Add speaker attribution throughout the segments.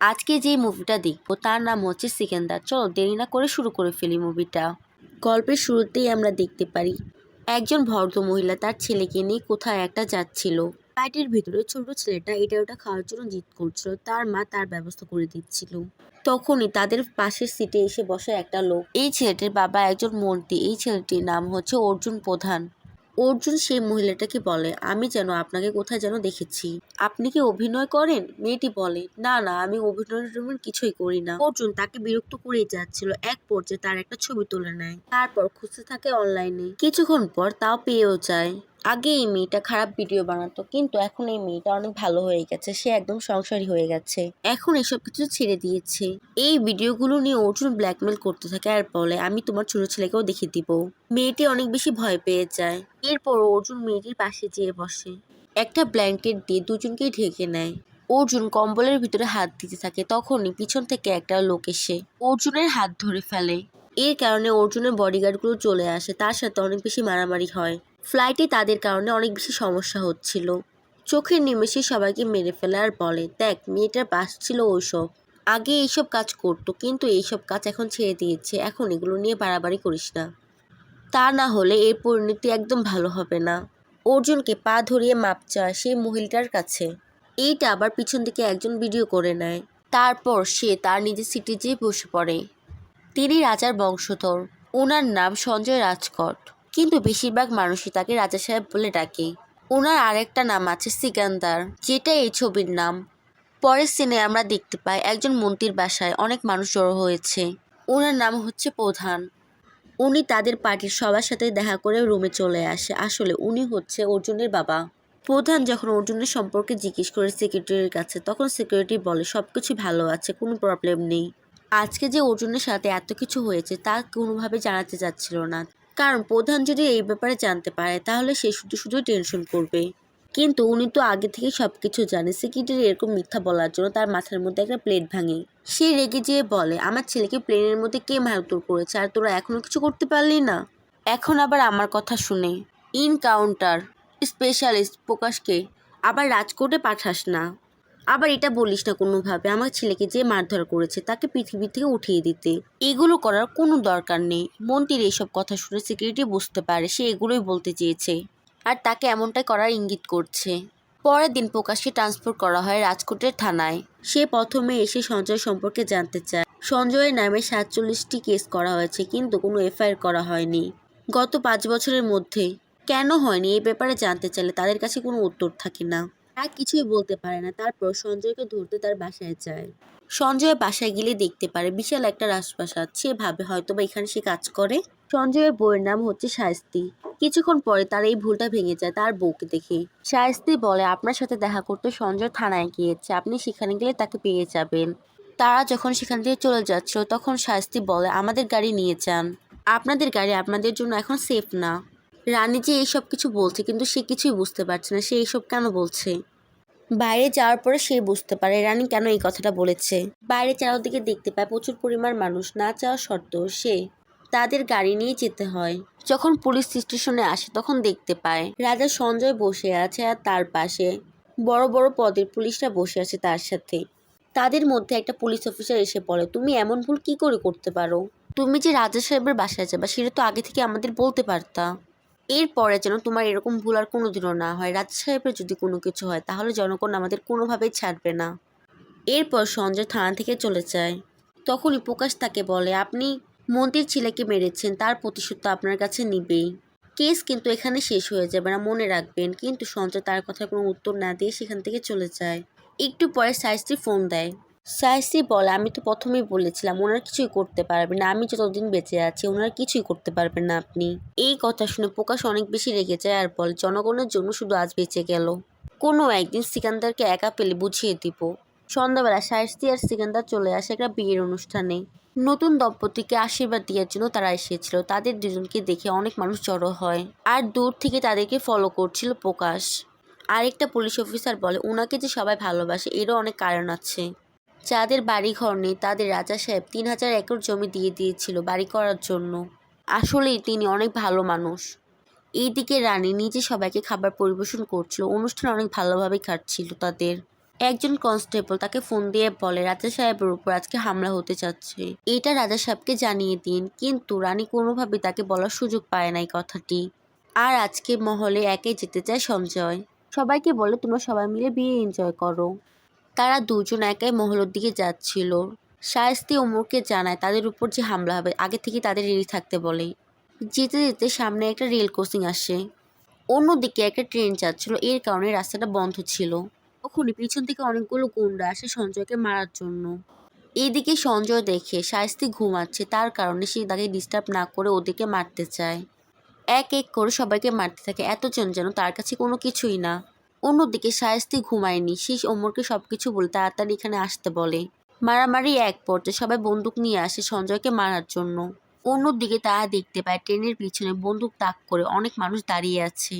Speaker 1: আজকে যে মুভিটা দেখব, তার নাম হচ্ছে সিকেন্দার। চলো দেরি না করে শুরু করে ফেলি মুভিটা। গল্পের শুরুতেই আমরা দেখতে পারি, একজন ভদ্র মহিলা তার ছেলেকে নিয়ে কোথায় একটা যাচ্ছিল। ফ্লাইটের ভিতরে ছোট ছেলেটা এটা ওটা খাওয়ার জন্য জিদ করছিল, তার মা তার ব্যবস্থা করে দিচ্ছিল। তখনই তাদের পাশের সিটে এসে বসে একটা লোক। এই ছেলেটির বাবা একজন মন্ত্রী, এই ছেলেটির নাম হচ্ছে অর্জুন প্রধান। অর্জুন সেই মহিলাটাকে বলে, আমি যেন আপনাকে কোথায় যেন দেখেছি। আপনি কি অভিনয় করেন? মেয়েটি বলে, না না, আমি অভিনয় কিছুই করি না। অর্জুন তাকে বিরক্ত করেই যাচ্ছিল। এক পর্যায়ে তার একটা ছবি তুলে নেয়। তারপর খুঁজতে থাকে অনলাইনে। কিছুক্ষণ পর তাও পেয়েও যায়। আগে এই মেয়েটা খারাপ ভিডিও বানাতো, কিন্তু এখন এই মেয়েটা অনেক ভালো হয়ে গেছে, সে একদম সংসারী হয়ে গেছে। এখন এসব কিছু ছেড়ে দিয়েছে। এই ভিডিওগুলো নিয়ে অর্জুন ব্ল্যাকমেল করতে থাকে আর বলে, আমি তোমার ছোট ছেলেকেও দেখিয়ে দিব। মেয়েটি অনেক বেশি ভয় পেয়ে যায়। এরপর অর্জুন মেয়েটির পাশে যেয়ে বসে। একটা ব্ল্যাঙ্কেট দিয়ে দুজনকেই ঢেকে নেয়। অর্জুন কম্বলের ভিতরে হাত দিতে থাকে, তখনই পিছন থেকে একটা লোক এসে অর্জুনের হাত ধরে ফেলে। এর কারণে অর্জুনের বডিগার্ডগুলো চলে আসে, তার সাথে অনেক বেশি মারামারি হয়। ফ্লাইটে তাদের কারণে অনেক বেশি সমস্যা হচ্ছিল। চোখের নিমেষে সবাইকে মেরে ফেলে আর বলে, দেখ, মেয়েটার পাশ ছিল ওইসব। আগে এইসব কাজ করতো, কিন্তু এইসব কাজ এখন ছেড়ে দিয়েছে। এখন এগুলো নিয়ে বাড়াবাড়ি করিস না। তা না হলে এর পরিণতি একদম ভালো হবে না। অর্জুনকে পা ধরিয়ে মাপ চায় সেই মহিলাটার কাছে। এইটা আবার পিছন থেকে একজন ভিডিও করে নেয়। তারপর সে তার নিজের সিটে যেয়ে বসে পড়ে। তিনি রাজার বংশধর। ওনার নাম সঞ্জয় রাজকট। কিন্তু বেশিরভাগ মানুষই তাকে রাজা সাহেব বলে ডাকে। ওনার আরেকটা নাম আছে সিকান্দার, যেটা এই ছবির নাম। পরের সিনে আমরা দেখতে পাই একজন মন্ত্রীর বাসায় অনেক মানুষ জড়ো হয়েছে। ওনার নাম হচ্ছে প্রধান। উনি তাদের পার্টির সবার সাথে দেখা করে রুমে চলে আসে। আসলে উনি হচ্ছে অর্জুনের বাবা। প্রধান যখন অর্জুনের সম্পর্কে জিজ্ঞেস করে সিকিউরিটির কাছে, তখন সিকিউরিটি বলে সব কিছু ভালো আছে, কোনো প্রবলেম নেই। আজকে যে অর্জুনের সাথে এত কিছু হয়েছে, তা কোনোভাবে জানাতে যাচ্ছিল না। কারণ প্রধান যদি এই ব্যাপারে জানতে পারে, তাহলে সে শুধু শুধু টেনশন করবে। কিন্তু উনি তো আগে থেকে সব কিছু জানে। সেক্রেটারি এরকম মিথ্যা বলার জন্য তার মাথার মধ্যে একটা প্লেট ভাঙে। সে রেগে যেয়ে বলে, আমার ছেলেকে প্লেনের মধ্যে কে মারধর করেছে? আর তোরা এখনও কিছু করতে পারলি না? এখন আবার আমার কথা শুনে। ইনকাউন্টার স্পেশালিস্ট প্রকাশকে, আবার রাজকোটে পাঠাস না। আবার এটা বলিস না কোনোভাবে, আমার ছেলেকে যে মারধর করেছে তাকে পৃথিবী থেকে উঠিয়ে দিতে। এগুলো করার কোনো দরকার নেই। মন্ত্রীর এইসব কথা শুনে সিকিউরিটি বুঝতে পারে, সে এগুলোই বলতে চেয়েছে। আর তাকে এমনটাই করার ইঙ্গিত করছে। পরের দিন প্রকাশকে ট্রান্সফার করা হয় রাজকোটের থানায়। সে প্রথমে এসে সঞ্জয় সম্পর্কে জানতে চায়। সঞ্জয়ের নামে সাতচল্লিশটি কেস করা হয়েছে, কিন্তু কোনো এফআইআর করা হয়নি। গত পাঁচ বছরের মধ্যে। কেন হয়নি? এই ব্যাপারে জানতে চাইলে তাদের কাছে কোনো উত্তর থাকে না। তারা কিছুই বলতে পারে না। তারপর সঞ্জয়কে ধরতে তার বাসায় যায়। সঞ্জয়ের বাসায় গেলে দেখতে পারে, বিশাল একটা রাজপ্রাসাদ। সে ভাবে হয়তো বা এখানে সে কাজ করে। সঞ্জয়ের বউয়ের নাম হচ্ছে শায়স্তি। কিছুক্ষণ পরে তার এই ভুলটা ভেঙে যায় তার বউকে দেখে। শায়স্তি বলে, আপনার সাথে দেখা করতে সঞ্জয় থানায় গিয়েছে। আপনি সেখানে গেলে তাকে পেয়ে যাবেন। তারা যখন সেখান থেকে চলে যাচ্ছিল, তখন শায়স্তি বলে, আমাদের গাড়ি নিয়ে যান। আপনাদের গাড়ি আপনাদের জন্য এখন সেফ না। রানী যে এইসব কিছু বলছে, কিন্তু সে কিছুই বুঝতে পারছে না। সে এইসব কেন বলছে? বাইরে যাওয়ার পরে সে বুঝতে পারে রানী কেন এই কথাটা বলেছে। বাইরে চারদিকে দেখতে পায় প্রচুর পরিমাণ মানুষ। না চাওয়া সত্ত্বেও সে। তাদের গাড়ি নিয়ে যেতে হয়। যখন পুলিশ স্টেশনে আসে, তখন দেখতে পায় রাজা সঞ্জয় বসে আছে আর তার পাশে বড় বড় পদের পুলিশরা বসে আছে তার সাথে। তাদের মধ্যে একটা পুলিশ অফিসার এসে পড়ে। তুমি এমন ভুল কি করে করতে পারো? তুমি যে রাজা সাহেবের বাসায় যাবা, সেটা তো আগে থেকে আমাদের বলতে পারতা। এরপরে যেন তোমার এরকম ভুল আর কোনোদিনও না হয়, রাজা সাহেবের যদি কোনো কিছু হয়, তাহলে জনগণ আমাদের কোনোভাবেই ছাড়বে না। এরপর সঞ্জয় থানা থেকে চলে যায়। তখনই প্রকাশ তাকে বলে, আপনি মন্ত্রীর ছেলেকে মেরেছেন, তার প্রতিশোধ তো আপনার কাছে নিবেই। কেস কিন্তু এখানে শেষ হয়ে যাবে না, মনে রাখবেন। কিন্তু সঞ্জয় তার কথার কোনো উত্তর না দিয়ে সেখান থেকে চলে যায়। একটু পরে সাইস্ত্রী ফোন দেয়। সাইস্ত্রী বলে, আমি তো প্রথমেই বলেছিলাম, ওনার কিছুই করতে পারবে না। আমি যতদিন বেঁচে আছি, ওনার কিছুই করতে পারবেন না আপনি। এই কথা শুনে প্রকাশ অনেক বেশি রেগে যায় আর বলে, জনগণের জন্য শুধু আজ বেঁচে গেল। কোনো একদিন সিকান্দারকে একা পেলে বুঝিয়ে দিব। সন্ধ্যাবেলা শায়স্তি আর সিকান্দার চলে আসে একটা বিয়ের অনুষ্ঠানে। নতুন দম্পতিকে আশীর্বাদ দেওয়ার জন্য তারা এসেছিল। তাদের দুজনকে দেখে অনেক মানুষ জড়ো হয় আর দূর থেকে তাদেরকে ফলো করছিল প্রকাশ। আরেকটা পুলিশ অফিসার বলে, ওনাকে যে সবাই ভালোবাসে, এরও অনেক কারণ আছে। যাদের বাড়ি ঘর নেই, তাদের রাজা সাহেব তিন হাজার একর জমি দিয়ে দিয়েছিল বাড়ি করার জন্য। আসলেই তিনি অনেক ভালো মানুষ। এইদিকে রানী নিজে সবাইকে খাবার পরিবেশন করছিল, অনুষ্ঠান অনেক ভালোভাবে কাটছিল তাদের। একজন কনস্টেবল তাকে ফোন দিয়ে বলে, রাজা সাহেবের উপর আজকে হামলা হতে যাচ্ছে। এটা রাজা সাহেবকে জানিয়ে দিন, কিন্তু রানী কোনোভাবে তাকে বলার সুযোগ পায় না এই কথাটি। আর আজকে মহলে একে যেতে চায় সঞ্জয়। সবাইকে বলে, তোমরা সবাই মিলে বিয়ে এনজয় করো। তারা দুজন একাই মহলের দিকে যাচ্ছিল। শায়েস্তি ওমরকে জানায়, তাদের উপর যে হামলা হবে, আগে থেকে তাদের রেডি থাকতে বলে। যেতে যেতে সামনে একটা রেল ক্রসিং আসে। অন্যদিকে একটা ট্রেন যাচ্ছিল, এর কারণে রাস্তাটা বন্ধ ছিল। তখনই পিছন থেকে অনেকগুলো গুন্ডা আসে সঞ্জয়কে মারার জন্য। এইদিকে সঞ্জয় দেখে শায়েস্তি ঘুমাচ্ছে, তার কারণে সে তাকে ডিস্টার্ব না করে ওদেরকে মারতে চায়। এক এক করে সবাইকে মারতে থাকে, এতজন যেন তার কাছে কোনো কিছুই না। অন্যদিকে শায়েস্তি ঘুমায়নি। সে ওমরকে সব কিছু বলে তাড়াতাড়ি এখানে আসতে বলে। মারামারি এক পর্যায়ে সবাই বন্দুক নিয়ে আসে সঞ্জয়কে মারার জন্য। অন্যদিকে তারা দেখতে পায় ট্রেনের পিছনে বন্দুক তাক করে অনেক মানুষ দাঁড়িয়ে আছে।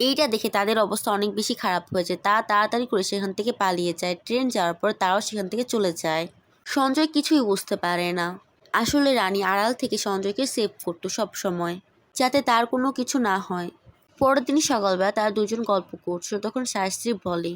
Speaker 1: এইটা দেখে তাদের অবস্থা অনেক বেশি খারাপ হয়েছে তা তাড়াতাড়ি করে সেখান থেকে পালিয়ে যায়। ট্রেন যাওয়ার পর তারাও সেখান থেকে চলে যায়। সঞ্জয় কিছুই বুঝতে পারে না। আসলে রানী আড়াল থেকে সঞ্জয়কে সেভ করতো সব সময় যাতে তার কোনো কিছু না হয়। পরের দিন সকালবেলা তারা দুজন গল্প করছিল, তখন শাস্ত্রী বলে,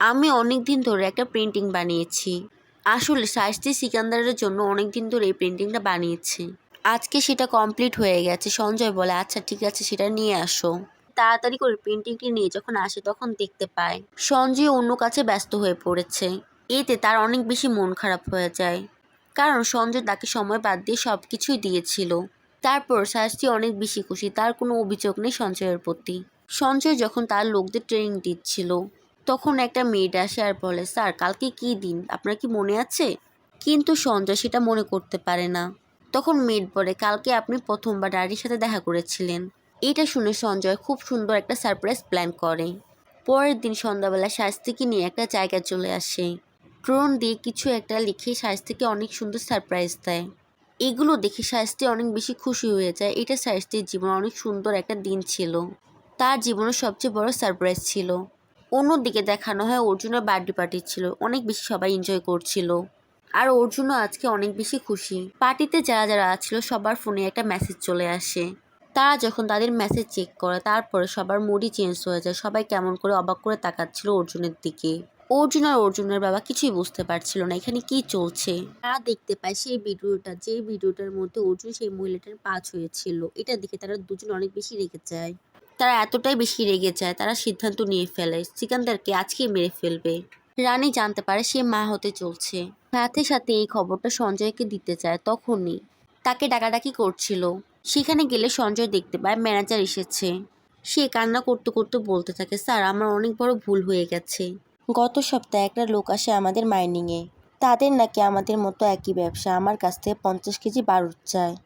Speaker 1: আমি অনেক দিন ধরে একটা পেন্টিং বানিয়েছি। আসলে শাস্ত্রী সিকান্দারের জন্য অনেক দিন ধরে এই পেন্টিংটা বানিয়েছি। আজকে সেটা কমপ্লিট হয়ে গেছে। সঞ্জয় বলে আচ্ছা ঠিক আছে, সেটা নিয়ে আসো। তাড়াতাড়ি করে পেন্টিংটি নিয়ে যখন আসে, তখন দেখতে পায়, সঞ্জয় অন্য কাছে ব্যস্ত হয়ে পড়েছে। এতে তার অনেক বেশি মন খারাপ হয়ে যায়। কারণ সঞ্জয় তাকে সময় বাদ দিয়ে সব কিছুই দিয়েছিল। তারপর শাস্তি অনেক বেশি খুশি, তার কোনো অভিযোগ নেই সঞ্চয়ের প্রতি। সঞ্চয় যখন তার লোকদের ট্রেনিং দিচ্ছিল, তখন একটা মেয়েড আসে আর বলে, স্যার, কালকে কী দিন? আপনার কি মনে আছে? কিন্তু সঞ্জয় সেটা মনে করতে পারে না। তখন মেড বলে, কালকে আপনি প্রথমবার ডাডির সাথে দেখা করেছিলেন। এটা শুনে সঞ্জয় খুব সুন্দর একটা সারপ্রাইজ প্ল্যান করে। পরের দিন সন্ধ্যাবেলা শাস্তিকে নিয়ে একটা জায়গায় চলে আসে। ড্রোন দিয়ে কিছু একটা লিখে শাস্তিকে অনেক সুন্দর সারপ্রাইজ দেয়। এগুলো দেখে শাস্তি অনেক বেশি খুশি হয়ে যায়। এটা শাস্তির জীবনে অনেক সুন্দর একটা দিন ছিল। তার জীবনের সবচেয়ে বড় সারপ্রাইজ ছিল। অন্যদিকে দেখানো হয় অর্জুনের বার্থডে পার্টি ছিল। অনেক বেশি সবাই এনজয় করছিল। আর অর্জুনও আজকে অনেক বেশি খুশি। পার্টিতে যারা যারা ছিল সবার ফোনে একটা মেসেজ চলে আসে। তারা যখন তাদের মেসেজ চেক করে, তারপরে সবার মুডই চেঞ্জ হয়ে যায়। সবাই কেমন করে অবাক করে তাকাচ্ছিল অর্জুনের দিকে। অর্জুন আর অর্জুনের বাবা কিছুই বুঝতে পারছিল না এখানে কি চলছে। তারা দেখতে পায় সেই ভিডিওটা, যে ভিডিওটার মধ্যে অর্জুন সেই মহিলাটার পাঁচ হয়েছিল এটা দেখে তারা দুজন অনেক বেশি রেগে যায়। তারা এতটাই বেশি রেগে যায়, তারা সিদ্ধান্ত নিয়ে ফেলে, সিকান্দারকে আজকে মেরে ফেলবে। রানী জানতে পারে সে মা হতে চলছে। সাথে সাথে এই খবরটা সঞ্জয়কে দিতে চায় তখনই। তাকে ডাকাডাকি করছিল। সেখানে গেলে সঞ্জয় দেখতে পায় ম্যানেজার এসেছে। সে কান্না করতে করতে বলতে থাকে, স্যার, আমার অনেক বড় ভুল হয়ে গেছে। গত সপ্তাহে একটা লোক আসে আমাদের মাইনিংয়ে। তাদের নাকি আমাদের মতো একই ব্যবসা, আমার কাছ থেকে পঞ্চাশ কেজি বারুদ চায়।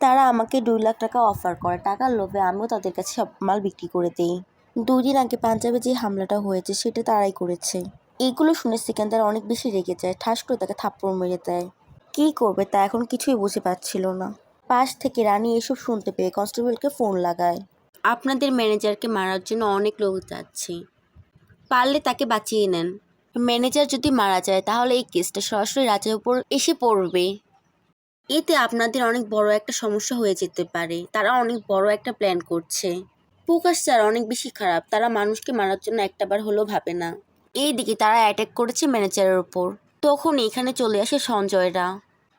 Speaker 1: তারা আমাকে দুই লাখ টাকা অফার করে, টাকার লোভে আমিও তাদের কাছে সব মাল বিক্রি করে দিই। দুই দিন আগে পাঞ্জাবে যে হামলাটা হয়েছে, সেটা তারাই করেছে। এইগুলো শুনে সিকান্দার অনেক বেশি রেগে যায়, ঠাস করে তাকে থাপ্পড় মেরে দেয়। কী করবে তা এখন কিছুই বুঝে পাচ্ছিল না। পাশ থেকে রানী এসব শুনতে পেয়ে কনস্টেবলকে ফোন লাগায়। আপনাদের ম্যানেজারকে মারার জন্য অনেক লোক যাচ্ছে। পারলে তাকে বাঁচিয়ে নেন। ম্যানেজার যদি মারা যায়, তাহলে এই কেসটা সরাসরি রাজার উপর এসে পড়বে। এতে আপনাদের অনেক বড় একটা সমস্যা হয়ে যেতে পারে। তারা অনেক বড় একটা প্ল্যান করছে। প্রকাশ স্যার অনেক বেশি খারাপ। তারা মানুষকে মারার জন্য একটাবার হলেও ভাবে না। এইদিকে তারা অ্যাটাক করেছে ম্যানেজারের ওপর তখন এখানে চলে আসে সঞ্জয়রা।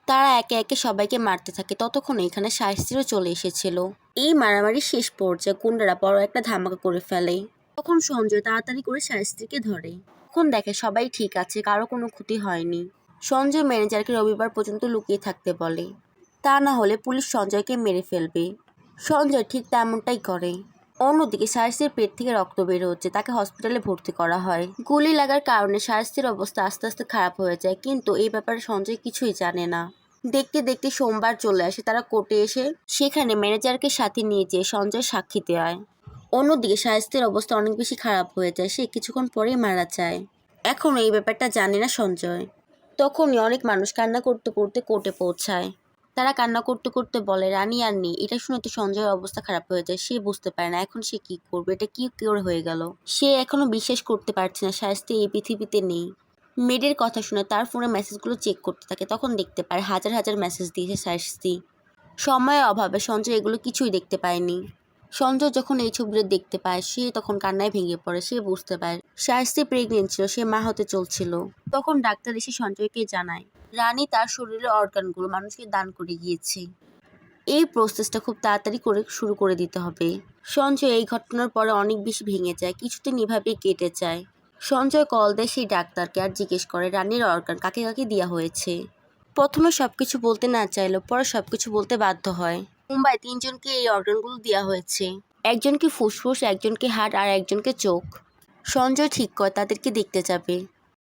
Speaker 1: তারা একে একে সবাইকে মারতে থাকে। ততক্ষণ এখানে শাস্ত্রীও চলে এসেছিল। এই মারামারি শেষ পর্যায়ে গুন্ডারা বড় একটা ধামাকা করে ফেলে। তখন সঞ্জয় তাড়াতাড়ি করে শাস্ত্রীকে ধরে। তখন দেখে সবাই ঠিক আছে, কারও কোনো ক্ষতি হয়নি। সঞ্জয় ম্যানেজারকে রবিবার পর্যন্ত লুকিয়ে থাকতে বলে। তা না হলে পুলিশ সঞ্জয়কে মেরে ফেলবে। সঞ্জয় ঠিক তেমনটাই করে। অন্যদিকে সারসির পেট থেকে রক্ত বের হচ্ছে তাকে হসপিটালে ভর্তি করা হয়। গুলি লাগার কারণে সারসির অবস্থা আস্তে আস্তে খারাপ হয়ে যায়, কিন্তু এই ব্যাপারে সঞ্জয় কিছুই জানে না। দেখতে দেখতে সোমবার চলে আসে, তারা কোর্টে এসে সেখানে ম্যানেজারকে সাথে নিয়ে যেয়ে সঞ্জয় সাক্ষী দেয়। অন্যদিকে শায়েস্তের অবস্থা অনেক বেশি খারাপ হয়ে যায়, সে কিছুক্ষণ পরেই মারা যায়। এখন এই ব্যাপারটা জানে না সঞ্জয়। তখনই অনেক মানুষ কান্না করতে করতে কোর্টে পৌঁছায়। তারা কান্না করতে করতে বলে, রানী আর নেই। এটা শুনে তো সঞ্জয়ের অবস্থা খারাপ হয়ে যায়, সে বুঝতে পারে না এখন সে কি করবে, এটা কি করে হয়ে গেল? সে এখনও বিশ্বাস করতে পারছে না শাস্তি এই পৃথিবীতে নেই। মেডের কথা শুনে তার ফোনে মেসেজগুলো চেক করতে থাকে, তখন দেখতে পায়, হাজার হাজার মেসেজ দিয়েছে শাস্তি সময়ের অভাবে সঞ্জয় এগুলো কিছুই দেখতে পায়নি। সঞ্জয় যখন এই ছবিটা দেখতে পায়, সে তখন কান্নায় ভেঙে পড়ে, সে বুঝতে পারে শায়স্তি প্রেগনেন্ট ছিল, সে মা হতে চলছিল। তখন ডাক্তার এসে সঞ্জয়কে জানায়, রানী তার শরীরের অর্গানগুলো মানুষকে দান করে গিয়েছে। এই প্রসেসটা খুব তাড়াতাড়ি করে শুরু করে দিতে হবে। সঞ্জয় এই ঘটনার পরে অনেক বেশি ভেঙে যায়, কিছুদিন এভাবেই কেটে যায়। সঞ্জয় কল দেয় সেই ডাক্তারকে আর জিজ্ঞেস করে, রানীর অর্গান কাকে কাকে দেওয়া হয়েছে? প্রথমে সব কিছু বলতে না চাইলেও পরে সব কিছু বলতে বাধ্য হয়। মুম্বাই তিনজনকে এই অর্গানগুলো দেওয়া হয়েছে। একজনকে ফুসফুস, একজনকে হার্ট আর একজনকে চোখ। সঞ্জয় ঠিক কর, তাদেরকে দেখতে যাবে।